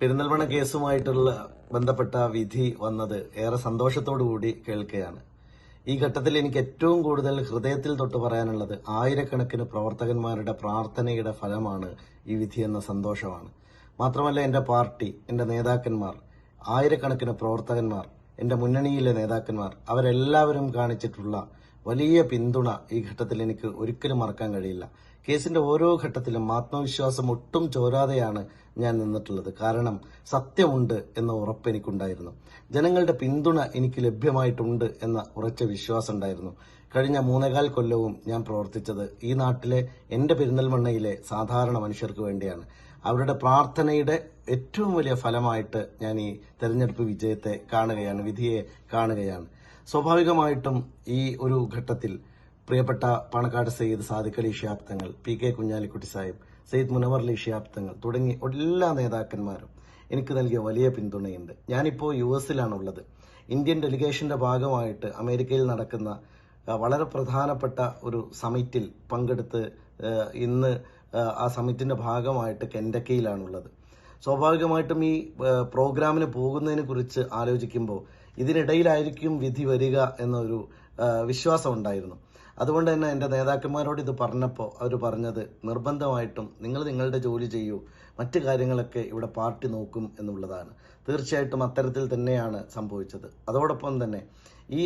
പെരിന്തൽമണ്ണ കേസുമായിട്ടുള്ള ബന്ധപ്പെട്ട വിധി വന്നത് ഏറെ കൂടി കേൾക്കുകയാണ്. ഈ ഘട്ടത്തിൽ എനിക്ക് ഏറ്റവും കൂടുതൽ ഹൃദയത്തിൽ തൊട്ട് പറയാനുള്ളത് ആയിരക്കണക്കിന് പ്രവർത്തകന്മാരുടെ പ്രാർത്ഥനയുടെ ഫലമാണ് ഈ വിധി എന്ന സന്തോഷമാണ്. മാത്രമല്ല എന്റെ പാർട്ടി എന്റെ നേതാക്കന്മാർ ആയിരക്കണക്കിന് പ്രവർത്തകന്മാർ എന്റെ മുന്നണിയിലെ നേതാക്കന്മാർ അവരെല്ലാവരും കാണിച്ചിട്ടുള്ള വലിയ പിന്തുണ ഈ ഘട്ടത്തിൽ എനിക്ക് ഒരിക്കലും മറക്കാൻ കഴിയില്ല. കേസിന്റെ ഓരോ ഘട്ടത്തിലും ആത്മവിശ്വാസം ഒട്ടും ചോരാതെയാണ് ഞാൻ നിന്നിട്ടുള്ളത്. കാരണം സത്യമുണ്ട് എന്ന ഉറപ്പ് എനിക്കുണ്ടായിരുന്നു. ജനങ്ങളുടെ പിന്തുണ എനിക്ക് ലഭ്യമായിട്ടുണ്ട് എന്ന ഉറച്ച വിശ്വാസം ഉണ്ടായിരുന്നു. കഴിഞ്ഞ മൂന്നേകാൽ കൊല്ലവും ഞാൻ പ്രവർത്തിച്ചത് ഈ നാട്ടിലെ എന്റെ പെരിന്തൽമണ്ണയിലെ സാധാരണ മനുഷ്യർക്ക് വേണ്ടിയാണ്. അവരുടെ പ്രാർത്ഥനയുടെ ഏറ്റവും വലിയ ഫലമായിട്ട് ഞാൻ ഈ തെരഞ്ഞെടുപ്പ് വിജയത്തെ കാണുകയാണ് വിധിയെ കാണുകയാണ്. സ്വാഭാവികമായിട്ടും ഈ ഒരു ഘട്ടത്തിൽ പ്രിയപ്പെട്ട പാണക്കാട് സയ്യിദ് സാദിഖ് അലി ഷിയാബ് തങ്ങൾ പി കെ കുഞ്ഞാലിക്കുട്ടി സാഹിബ് സയ്യിദ് മുനവർ അലി ഷിയാബ് തങ്ങൾ തുടങ്ങി എല്ലാ നേതാക്കന്മാരും എനിക്ക് നൽകിയ വലിയ പിന്തുണയുണ്ട്. ഞാനിപ്പോൾ യു എസിലാണുള്ളത്. ഇന്ത്യൻ ഡെലിഗേഷന്റെ ഭാഗമായിട്ട് അമേരിക്കയിൽ നടക്കുന്ന വളരെ പ്രധാനപ്പെട്ട ഒരു സമിറ്റിൽ പങ്കെടുത്ത് ഇന്ന് ആ, സമിറ്റിന്റെ ഭാഗമായിട്ട് കെൻഡക്കയിലാണുള്ളത് സ്വാഭാവികമായിട്ടും ഈ പ്രോഗ്രാമിന് പോകുന്നതിനെ കുറിച്ച് ആലോചിക്കുമ്പോൾ ഇതിനിടയിലായിരിക്കും വിധി വരിക എന്നൊരു വിശ്വാസം ഉണ്ടായിരുന്നു അതുകൊണ്ട് തന്നെ എന്റെ നേതാക്കന്മാരോട് ഇത് പറഞ്ഞപ്പോൾ അവർ പറഞ്ഞത് നിർബന്ധമായിട്ടും നിങ്ങൾ നിങ്ങളുടെ ജോലി ചെയ്യൂ മറ്റു കാര്യങ്ങളൊക്കെ ഇവിടെ പാർട്ടി നോക്കും എന്നുള്ളതാണ്. തീർച്ചയായിട്ടും അത്തരത്തിൽ തന്നെയാണ് സംഭവിച്ചത്. അതോടൊപ്പം തന്നെ ഈ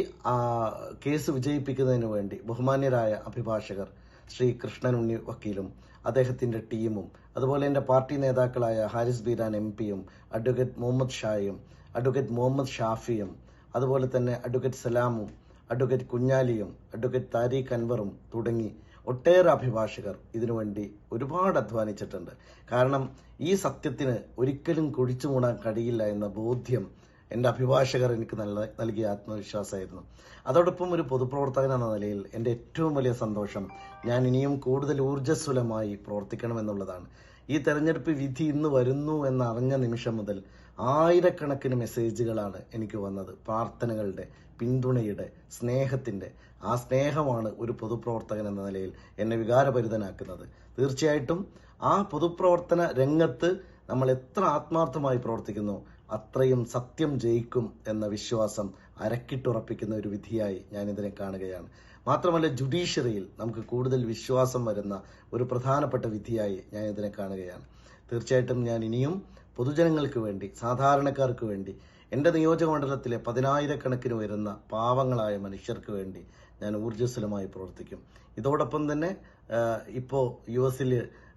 കേസ് വിജയിപ്പിക്കുന്നതിന് വേണ്ടി ബഹുമാന്യരായ അഭിഭാഷകർ ശ്രീ കൃഷ്ണൻ ഉണ്ണി വക്കീലും അദ്ദേഹത്തിന്റെ ടീമും അതുപോലെ എന്റെ പാർട്ടി നേതാക്കളായ ഹാരിസ് ബീരാൻ എം പിയും അഡ്വക്കേറ്റ് മുഹമ്മദ് ഷായും അഡ്വക്കേറ്റ് മുഹമ്മദ് ഷാഫിയും അതുപോലെ തന്നെ അഡ്വക്കേറ്റ് സലാമും അഡ്വക്കേറ്റ് കുഞ്ഞാലിയും അഡ്വക്കേറ്റ് താരിഖ് അൻവറും തുടങ്ങി ഒട്ടേറെ അഭിഭാഷകർ ഇതിനുവേണ്ടി ഒരുപാട് അധ്വാനിച്ചിട്ടുണ്ട്. കാരണം ഈ സത്യത്തിന് ഒരിക്കലും കുഴിച്ചു മൂടാൻ കഴിയില്ല എന്ന ബോധ്യം എന്റെ അഭിഭാഷകർ എനിക്ക് നല്ല നൽകിയ ആത്മവിശ്വാസമായിരുന്നു. അതോടൊപ്പം ഒരു പൊതുപ്രവർത്തകൻ എന്ന നിലയിൽ എന്റെ ഏറ്റവും വലിയ സന്തോഷം ഞാൻ ഇനിയും കൂടുതൽ ഊർജസ്വലമായി പ്രവർത്തിക്കണമെന്നുള്ളതാണ്. ഈ തെരഞ്ഞെടുപ്പ് വിധി ഇന്ന് വരുന്നു എന്നറിഞ്ഞ നിമിഷം മുതൽ ആയിരക്കണക്കിന് മെസ്സേജുകളാണ് എനിക്ക് വന്നത്. പ്രാർത്ഥനകളുടെ പിന്തുണയുടെ സ്നേഹത്തിന്റെ ആ സ്നേഹമാണ് ഒരു പൊതുപ്രവർത്തകൻ എന്ന നിലയിൽ എന്നെ വികാരഭരിതനാക്കുന്നത്. തീർച്ചയായിട്ടും ആ പൊതുപ്രവർത്തന രംഗത്ത് നമ്മൾ എത്ര ആത്മാർത്ഥമായി പ്രവർത്തിക്കുന്നു അത്രയും സത്യം ജയിക്കും എന്ന വിശ്വാസം അരക്കിട്ടുറപ്പിക്കുന്ന ഒരു വിധിയായി ഞാൻ ഇതിനെ കാണുകയാണ്. മാത്രമല്ല ജുഡീഷ്യറിയിൽ നമുക്ക് കൂടുതൽ വിശ്വാസം വരുന്ന ഒരു പ്രധാനപ്പെട്ട വിധിയായി ഞാൻ ഇതിനെ കാണുകയാണ്. തീർച്ചയായിട്ടും ഞാൻ ഇനിയും പൊതുജനങ്ങൾക്ക് വേണ്ടി സാധാരണക്കാർക്ക് വേണ്ടി എന്റെ നിയോജകമണ്ഡലത്തിലെ പതിനായിരക്കണക്കിന് വരുന്ന പാവങ്ങളായ മനുഷ്യർക്ക് വേണ്ടി ഞാൻ ഊർജസ്വലമായി പ്രവർത്തിക്കും. ഇതോടൊപ്പം തന്നെ ഇപ്പോൾ യു എസിൽ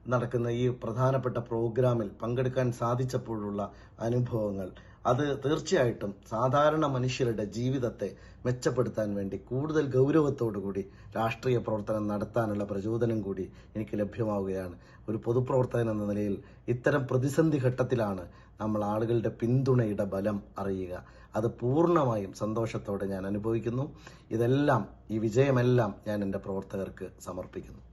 നടക്കുന്ന ഈ പ്രധാനപ്പെട്ട പ്രോഗ്രാമിൽ പങ്കെടുക്കാൻ സാധിച്ചപ്പോഴുള്ള അനുഭവങ്ങൾ. അത് തീർച്ചയായിട്ടും സാധാരണ മനുഷ്യരുടെ ജീവിതത്തെ മെച്ചപ്പെടുത്താൻ വേണ്ടി കൂടുതൽ ഗൗരവത്തോടുകൂടി രാഷ്ട്രീയ പ്രവർത്തനം നടത്താനുള്ള പ്രചോദനം കൂടി എനിക്ക് ലഭ്യമാവുകയാണ്. ഒരു പൊതുപ്രവർത്തകൻ എന്ന നിലയിൽ ഇത്തരം പ്രതിസന്ധി ഘട്ടത്തിലാണ് നമ്മൾ ആളുകളുടെ പിന്തുണയുടെ ബലം അറിയുക. അത് പൂർണമായും സന്തോഷത്തോടെ ഞാൻ അനുഭവിക്കുന്നു. ഇതെല്ലാം ഈ വിജയമെല്ലാം ഞാൻ എന്റെ പ്രവർത്തകർക്ക് സമർപ്പിക്കുന്നു.